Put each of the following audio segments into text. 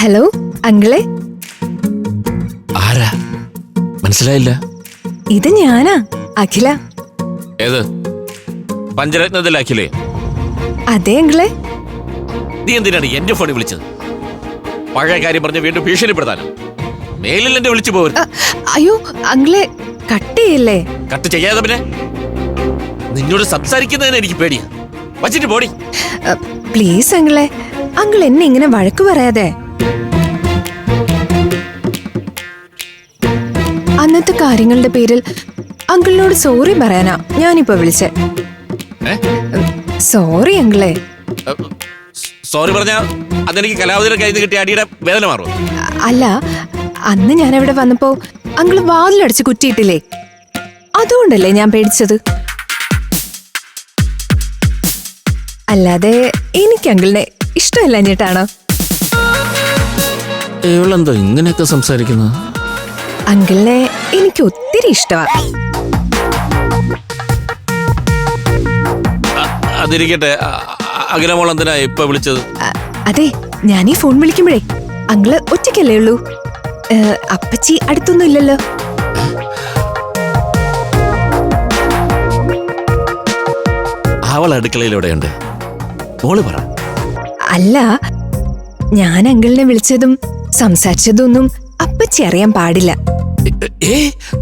Hello അങ്കിളെ? ആരാ? മനസ്സിലായില്ല. ഇത് ഞാനാ അഖില. ഏത്? പഞ്ചരത്നത്തിലാക്കില്ലേ അതെ അങ്കിളെ. നീ എന്തിനാണ് എന്റെ ഫോണിൽ വിളിച്ചത്? പഴയ കാര്യം പറഞ്ഞ് വീണ്ടും ഭീഷണിപ്പെടുത്താനോ? മേലിൽ എന്നെ വിളിച്ചു പോകരുത് അയ്യോ അങ്കിളെ കട്ട് ചെയ്യല്ലേ? കട്ട് ചെയ്യാതെ പിന്നെ? നിന്നോട് സംസാരിക്കുന്നതിന് എനിക്ക് പേടിയാ. വച്ചിട്ട് പോടി. പ്ലീസ് അങ്കിളെ. അങ്കിൾ എന്നെ ഇങ്ങനെ വഴക്ക് പറയാതെ കാര്യങ്ങളുടെ പേരിൽ അങ്കിളിനോട് സോറി പറയാനാ ഞാനിപ്പോ വിളിച്ചേ? സോറി അങ്കിളെ. സോറി പറഞ്ഞ അതെനിക്ക് കലാവതിയുടെ കയ്യിൽ നിന്ന് കിട്ടിയ അടിയുടെ വേദന മാറും അല്ല അന്ന് ഞാൻ അവിടെ വന്നപ്പോ അങ്കിൾ വാതിലടച്ച് കുറ്റിയിട്ടില്ലേ? അതുകൊണ്ടല്ലേ ഞാൻ പേടിച്ചത്? അല്ലാതെ എനിക്ക് അങ്കിളിനെ ഇഷ്ടമല്ല ഞെട്ടാണോ ഇവളെന്തോ ഇങ്ങനെയൊക്കെ സംസാരിക്കുന്നത്? അങ്കിളിനെ എനിക്ക് ഒത്തിരി ഇഷ്ടമാണ് അതിരിക്കട്ടെ. അഖിലമോൾ എന്തിനാ ഇപ്പൊ വിളിച്ചത്? അതെ ഞാൻ ഈ ഫോൺ വിളിക്കുമ്പോഴേ അങ്ങൾ ഒറ്റയ്ക്കല്ലേ ഉള്ളൂ. അപ്പച്ചി അടുത്തൊന്നും ഇല്ലല്ലോ. അവൾ അടുക്കളയിലൂടെയുണ്ട് മോൾ പറ. അല്ല ഞാൻ അങ്കിളിനെ വിളിച്ചതും സംസാരിച്ചതൊന്നും അപ്പച്ചി അറിയാൻ പാടില്ല. ഏ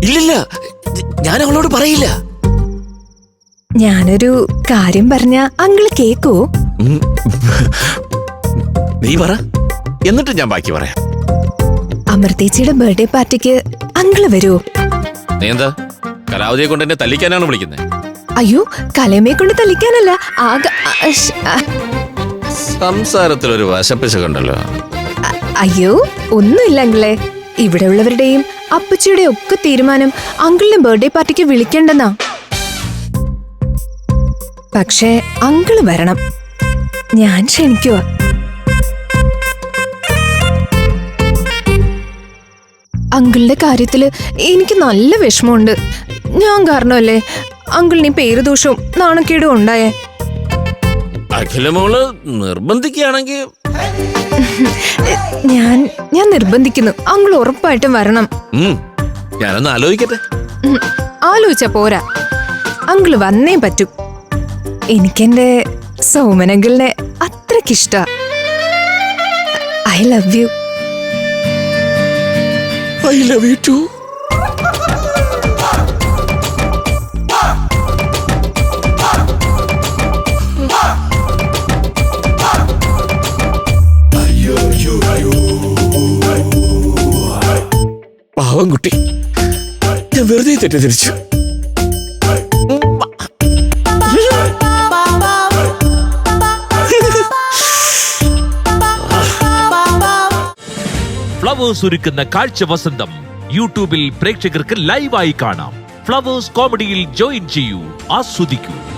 ഇല്ലില്ല. ഞാൻ അവളോട് പറയില്ല. ഞാനൊരു കാര്യം പറഞ്ഞ അങ്കിൾ കേക്കോ. നീ പറ. എന്നിട്ട് ഞാൻ ബാക്കി പറയാം. അമൃതേച്ചിയുടെ ബർത്ത്ഡേ പാർട്ടിക്ക് അങ്കിൾ വരൂ. നീ എന്താ? കലാവതിയെ കൊണ്ട് എന്നെ തല്ലിക്കാനാണ് വിളിക്കുന്നത് അയ്യോ കലമയെ കൊണ്ട് തല്ലിക്കാനല്ല. ആകെ സംസാരത്തിൽ ഒരു വശപ്പിശ കണ്ടല്ലോ അയ്യോ ഒന്നുമില്ല അങ്കിളെ. ഇവിടെ ഉള്ളവരുടെയും അപ്പച്ചിയുടെ ഒക്കെ തീരുമാനം അങ്കിളിനെ ബർത്ത്ഡേ പാർട്ടിക്ക് വിളിക്കണ്ടെന്നാ. പക്ഷേ അങ്കിൾ വരണം. ഞാൻ ക്ഷണിക്കുക അങ്കിളിന്റെ കാര്യത്തിൽ എനിക്ക് നല്ല വിഷമമുണ്ട്. ഞാൻ കാരണമല്ലേ? അങ്കിളിന് പേരുദോഷവും നാണക്കേടും ഉണ്ടായേ. അഖിലമോൾ നിർബന്ധിക്കുകയാണെങ്കിൽ ഞാൻ ഞാൻ നിർബന്ധിക്കുന്നു. അങ്ങൾ ഉറപ്പായിട്ടും വരണം. ഞാനൊന്ന് ആലോചിക്കട്ടെ. ആലോചിച്ച പോരാ. അങ്കിൾ വന്നേ പറ്റൂ. എനിക്കെന്റെ സൗമനങ്കിളിനെ അത്രക്കിഷ്ട. I love you. I love you too. പാവം കുട്ടി ഞാൻ വെറുതെ തെറ്റിദ്ധരിച്ചു. ഫ്ലവേഴ്സ് ഒരുക്കുന്ന കാഴ്ച വസന്തം യൂട്യൂബിൽ പ്രേക്ഷകർക്ക് ലൈവായി കാണാം. ഫ്ലവേഴ്സ് കോമഡിയിൽ ജോയിൻ ചെയ്യൂ ആസ്വദിക്കൂ.